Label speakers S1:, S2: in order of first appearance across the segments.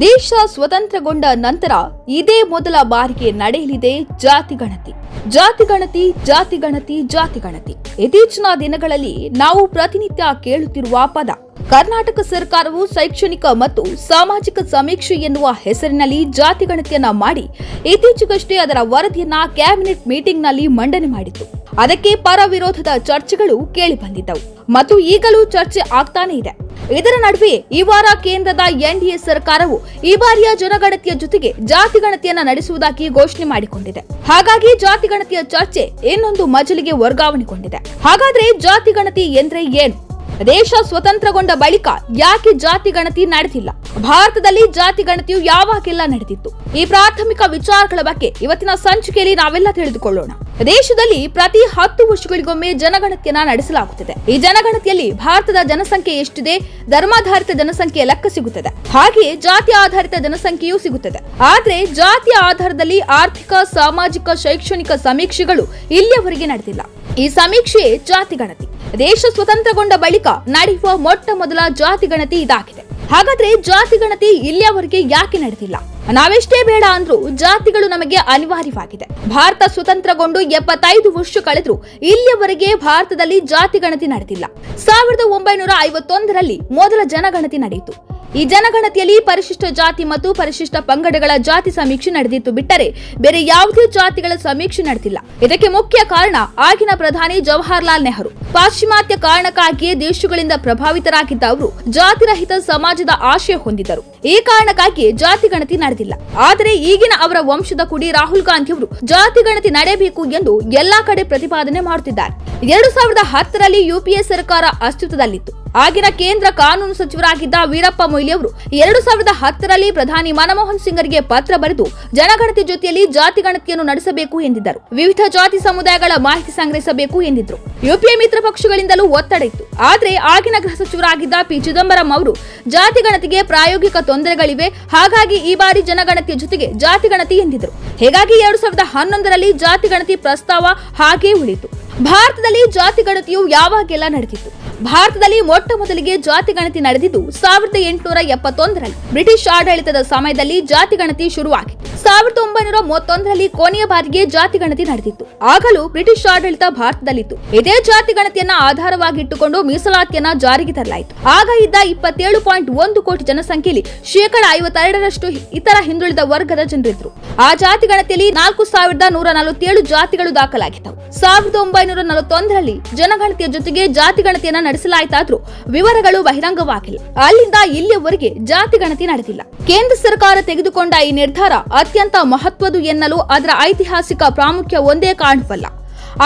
S1: ದೇಶ ಸ್ವತಂತ್ರಗೊಂಡ ನಂತರ ಇದೇ ಮೊದಲ ಬಾರಿಗೆ ನಡೆಯಲಿದೆ ಜಾತಿ ಗಣತಿ. ಜಾತಿ ಗಣತಿ ಜಾತಿ ಗಣತಿ ಜಾತಿ ಗಣತಿ. ಇತ್ತೀಚಿನ ದಿನಗಳಲ್ಲಿ ನಾವು ಪ್ರತಿನಿತ್ಯ ಕೇಳುತ್ತಿರುವ ಪದ. ಕರ್ನಾಟಕ ಸರ್ಕಾರವು ಶೈಕ್ಷಣಿಕ ಮತ್ತು ಸಾಮಾಜಿಕ ಸಮೀಕ್ಷೆ ಎನ್ನುವ ಹೆಸರಿನಲ್ಲಿ ಜಾತಿ ಗಣತಿಯನ್ನ ಮಾಡಿ ಇತ್ತೀಚೆಗಷ್ಟೇ ಅದರ ವರದಿಯನ್ನ ಕ್ಯಾಬಿನೆಟ್ ಮೀಟಿಂಗ್ನಲ್ಲಿ ಮಂಡನೆ ಮಾಡಿತ್ತು. ಅದಕ್ಕೆ ಪರ ವಿರೋಧದ ಚರ್ಚೆಗಳು ಕೇಳಿ ಬಂದಿದ್ದವು. ಮತ್ತು ಈಗಲೂ ಚರ್ಚೆ ಆಗ್ತಾನೇ ಇದೆ. ಇದರ ನಡುವೆ ಈ ವಾರ ಕೇಂದ್ರದ ಎನ್ಡಿಎ ಸರ್ಕಾರವು ಈ ಬಾರಿಯ ಜನಗಣತಿಯ ಜೊತೆಗೆ ಜಾತಿ ಗಣತಿಯನ್ನ ನಡೆಸುವುದಾಗಿ ಘೋಷಣೆ ಮಾಡಿಕೊಂಡಿದೆ. ಹಾಗಾಗಿ ಜಾತಿ ಗಣತಿಯ ಚರ್ಚೆ ಇನ್ನೊಂದು ಮಜಲಿಗೆ ವರ್ಗಾವಣೆಗೊಂಡಿದೆ. ಹಾಗಾದ್ರೆ ಜಾತಿ ಗಣತಿ ಎಂದ್ರೆ ಏನು? ದೇಶ ಸ್ವತಂತ್ರಗೊಂಡ ಬಳಿಕ ಯಾಕೆ ಜಾತಿ ಗಣತಿ ನಡೆದಿಲ್ಲ? ಭಾರತದಲ್ಲಿ ಜಾತಿ ಗಣತಿಯು ಯಾವಾಗೆಲ್ಲ ನಡೆದಿತ್ತು? ಈ ಪ್ರಾಥಮಿಕ ವಿಚಾರಗಳ ಬಗ್ಗೆ ಇವತ್ತಿನ ಸಂಚಿಕೆಯಲ್ಲಿ ನಾವೆಲ್ಲ ತಿಳಿದುಕೊಳ್ಳೋಣ. ದೇಶದಲ್ಲಿ ಪ್ರತಿ ಹತ್ತು ವರ್ಷಗಳಿಗೊಮ್ಮೆ ಜನಗಣತಿಯನ್ನ ನಡೆಸಲಾಗುತ್ತದೆ. ಈ ಜನಗಣತಿಯಲ್ಲಿ ಭಾರತದ ಜನಸಂಖ್ಯೆ ಎಷ್ಟಿದೆ? ಧರ್ಮಾಧಾರಿತ ಜನಸಂಖ್ಯೆಯ ಲೆಕ್ಕ ಸಿಗುತ್ತದೆ. ಹಾಗೆಯೇ ಜಾತಿ ಆಧಾರಿತ ಜನಸಂಖ್ಯೆಯೂ ಸಿಗುತ್ತದೆ. ಆದ್ರೆ ಜಾತಿ ಆಧಾರದಲ್ಲಿ ಆರ್ಥಿಕ, ಸಾಮಾಜಿಕ, ಶೈಕ್ಷಣಿಕ ಸಮೀಕ್ಷೆಗಳು ಇಲ್ಲಿಯವರೆಗೆ ನಡೆದಿಲ್ಲ. ಈ ಸಮೀಕ್ಷೆ ಜಾತಿ ಗಣತಿ. ದೇಶ ಸ್ವತಂತ್ರಗೊಂಡ ಬಳಿಕ ನಡೆಯುವ ಮೊಟ್ಟ ಮೊದಲ ಜಾತಿ ಗಣತಿ ಇದಾಗಿದೆ. ಹಾಗಾದ್ರೆ ಜಾತಿ ಗಣತಿ ಇಲ್ಲಿಯವರೆಗೆ ಯಾಕೆ ನಡೆದಿಲ್ಲ? ನಾವೆಷ್ಟೇ ಬೇಡ ಅಂದ್ರೂ ಜಾತಿಗಳು ನಮಗೆ ಅನಿವಾರ್ಯವಾಗಿದೆ. ಭಾರತ ಸ್ವತಂತ್ರಗೊಂಡು ಎಪ್ಪತ್ತೈದು ವರ್ಷ ಕಳೆದ್ರೂ ಇಲ್ಲಿಯವರೆಗೆ ಭಾರತದಲ್ಲಿ ಜಾತಿ ಗಣತಿ ನಡೆದಿಲ್ಲ. ಸಾವಿರದ ಒಂಬೈನೂರ ಐವತ್ತೊಂದರಲ್ಲಿ ಮೊದಲ ಜನಗಣತಿ ನಡೆಯಿತು. ಈ ಜನಗಣತಿಯಲ್ಲಿ ಪರಿಶಿಷ್ಟ ಜಾತಿ ಮತ್ತು ಪರಿಶಿಷ್ಟ ಪಂಗಡಗಳ ಜಾತಿ ಸಮೀಕ್ಷೆ ನಡೆದಿತ್ತು ಬಿಟ್ಟರೆ ಬೇರೆ ಯಾವುದೇ ಜಾತಿಗಳ ಸಮೀಕ್ಷೆ ನಡೆದಿಲ್ಲ. ಇದಕ್ಕೆ ಮುಖ್ಯ ಕಾರಣ ಆಗಿನ ಪ್ರಧಾನಿ ಜವಾಹರ್ಲಾಲ್ ನೆಹರು. ಪಾಶ್ಚಿಮಾತ್ಯ ಕಾರಣಕ್ಕಾಗಿಯೇ ದೇಶಗಳಿಂದ ಪ್ರಭಾವಿತರಾಗಿದ್ದ ಅವರು ಜಾತಿರಹಿತ ಸಮಾಜದ ಆಶಯ ಹೊಂದಿದ್ದರು. ಈ ಕಾರಣಕ್ಕಾಗಿ ಜಾತಿ ಗಣತಿ ನಡೆದಿಲ್ಲ. ಆದರೆ ಈಗಿನ ಅವರ ವಂಶದ ಕುಡಿ ರಾಹುಲ್ ಗಾಂಧಿ ಅವರು ಜಾತಿ ಗಣತಿ ನಡೆಯಬೇಕು ಎಂದು ಎಲ್ಲಾ ಕಡೆ ಪ್ರತಿಪಾದನೆ ಮಾಡುತ್ತಿದ್ದಾರೆ. ಎರಡು ಸಾವಿರದ ಹತ್ತರಲ್ಲಿ ಯುಪಿಎ ಸರ್ಕಾರ ಅಸ್ತಿತ್ವದಲ್ಲಿತ್ತು. ಆಗಿನ ಕೇಂದ್ರ ಕಾನೂನು ಸಚಿವರಾಗಿದ್ದ ವೀರಪ್ಪ ಮೊಯ್ಲಿ ಅವರು ಎರಡು ಸಾವಿರದ ಹತ್ತರಲ್ಲಿ ಪ್ರಧಾನಿ ಮನಮೋಹನ್ ಸಿಂಗರಿಗೆ ಪತ್ರ ಬರೆದು ಜನಗಣತಿ ಜೊತೆಯಲ್ಲಿ ಜಾತಿ ಗಣತಿಯನ್ನು ನಡೆಸಬೇಕು ಎಂದಿದ್ದರು. ವಿವಿಧ ಜಾತಿ ಸಮುದಾಯಗಳ ಮಾಹಿತಿ ಸಂಗ್ರಹಿಸಬೇಕು ಎಂದಿದ್ರು. ಯುಪಿಎ ಮಿತ್ರ ಪಕ್ಷಗಳಿಂದಲೂ ಒತ್ತಡ ಇತ್ತು. ಆದರೆ ಆಗಿನ ಗೃಹ ಸಚಿವರಾಗಿದ್ದ ಪಿ ಚಿದಂಬರಂ ಅವರು ಜಾತಿ ಗಣತಿಗೆ ಪ್ರಾಯೋಗಿಕ ತೊಂದರೆಗಳಿವೆ. ಹಾಗಾಗಿ ಈ ಬಾರಿ ಜನಗಣತಿಯ ಜೊತೆಗೆ ಜಾತಿ ಗಣತಿ ಎಂದಿದ್ರು. ಹೀಗಾಗಿ ಎರಡು ಸಾವಿರದ ಹನ್ನೊಂದರಲ್ಲಿ ಜಾತಿ ಗಣತಿ ಪ್ರಸ್ತಾವ ಹಾಗೇ ಉಳಿತು ಭಾರತದಲ್ಲಿ ಜಾತಿ ಗಣತಿಯು ಯಾವಾಗೆಲ್ಲ ನಡೆದಿತ್ತು? ಭಾರತದಲ್ಲಿ ಮೊಟ್ಟ ಮೊದಲಿಗೆ ಜಾತಿ ಗಣತಿ ನಡೆದಿದ್ದು ಸಾವಿರದ ಎಂಟುನೂರ ಎಪ್ಪತ್ತೊಂದರಲ್ಲಿ ಬ್ರಿಟಿಷ್ ಆಡಳಿತದ ಸಮಯದಲ್ಲಿ ಜಾತಿ ಗಣತಿ ಶುರುವಾಗಿತ್ತು. ಸಾವಿರದ ಒಂಬೈನೂರ ಮೂವತ್ತೊಂದರಲ್ಲಿ ಕೊನೆಯ ಬಾರಿಗೆ ಜಾತಿ ಗಣತಿ ನಡೆದಿತ್ತು. ಆಗಲೂ ಬ್ರಿಟಿಷ್ ಆಡಳಿತ ಭಾರತದಲ್ಲಿತ್ತು. ಇದೇ ಜಾತಿ ಗಣತಿಯನ್ನ ಆಧಾರವಾಗಿಟ್ಟುಕೊಂಡು ಮೀಸಲಾತಿಯನ್ನ ಜಾರಿಗೆ ತರಲಾಯಿತು. ಆಗ ಇದ್ದ ಇಪ್ಪತ್ತೇಳು ಪಾಯಿಂಟ್ ಒಂದು ಕೋಟಿ ಜನಸಂಖ್ಯೆಯಲ್ಲಿ ಶೇಕಡ ಐವತ್ತೆರಡರಷ್ಟು ಇತರ ಹಿಂದುಳಿದ ವರ್ಗದ ಜನರಿದ್ರು ಆ ಜಾತಿ ಗಣತಿಯಲ್ಲಿ ನಾಲ್ಕು ಸಾವಿರದ ನೂರ ನಲವತ್ತೇಳು ಜಾತಿಗಳು ದಾಖಲಾಗಿದ್ದವು. ಸಾವಿರದ ಒಂಬೈನೂರ ನಲವತ್ತೊಂದರಲ್ಲಿ ಜನಗಣತಿಯ ಜೊತೆಗೆ ಜಾತಿ ಗಣತಿಯನ್ನ ನಡೆಸಲಾಯಿತಾದ್ರೂ ವಿವರಗಳು ಬಹಿರಂಗವಾಗಿಲ್ಲ. ಅಲ್ಲಿಂದ ಇಲ್ಲಿಯವರೆಗೆ ಜಾತಿ ಗಣತಿ ನಡೆದಿಲ್ಲ. ಕೇಂದ್ರ ಸರ್ಕಾರ ತೆಗೆದುಕೊಂಡ ಈ ನಿರ್ಧಾರ ಅತ್ಯಂತ ಮಹತ್ವದು ಎನ್ನಲು ಅದರ ಐತಿಹಾಸಿಕ ಪ್ರಾಮುಖ್ಯ ಒಂದೇ ಕಾರಣವಲ್ಲ.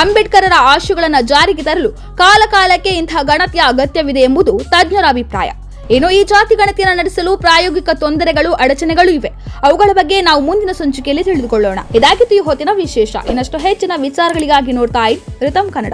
S1: ಅಂಬೇಡ್ಕರರ ಆಶಯಗಳನ್ನು ಜಾರಿಗೆ ತರಲು ಕಾಲಕಾಲಕ್ಕೆ ಇಂತಹ ಗಣತಿಯ ಅಗತ್ಯವಿದೆ ಎಂಬುದು ತಜ್ಞರ ಅಭಿಪ್ರಾಯ. ಇನ್ನು ಈ ಜಾತಿ ಗಣತಿಯನ್ನು ನಡೆಸಲು ಪ್ರಾಯೋಗಿಕ ತೊಂದರೆಗಳು, ಅಡಚಣೆಗಳು ಇವೆ. ಅವುಗಳ ಬಗ್ಗೆ ನಾವು ಮುಂದಿನ ಸಂಚಿಕೆಯಲ್ಲಿ ತಿಳಿದುಕೊಳ್ಳೋಣ. ಇದಾಗಿತ್ತು ಈ ಹೊತ್ತಿನ ವಿಶೇಷ. ಇನ್ನಷ್ಟು ಹೆಚ್ಚಿನ ವಿಚಾರಗಳಿಗಾಗಿ ನೋಡ್ತಾ ಇತ್ತು ರಿತಮ್ ಕನ್ನಡ.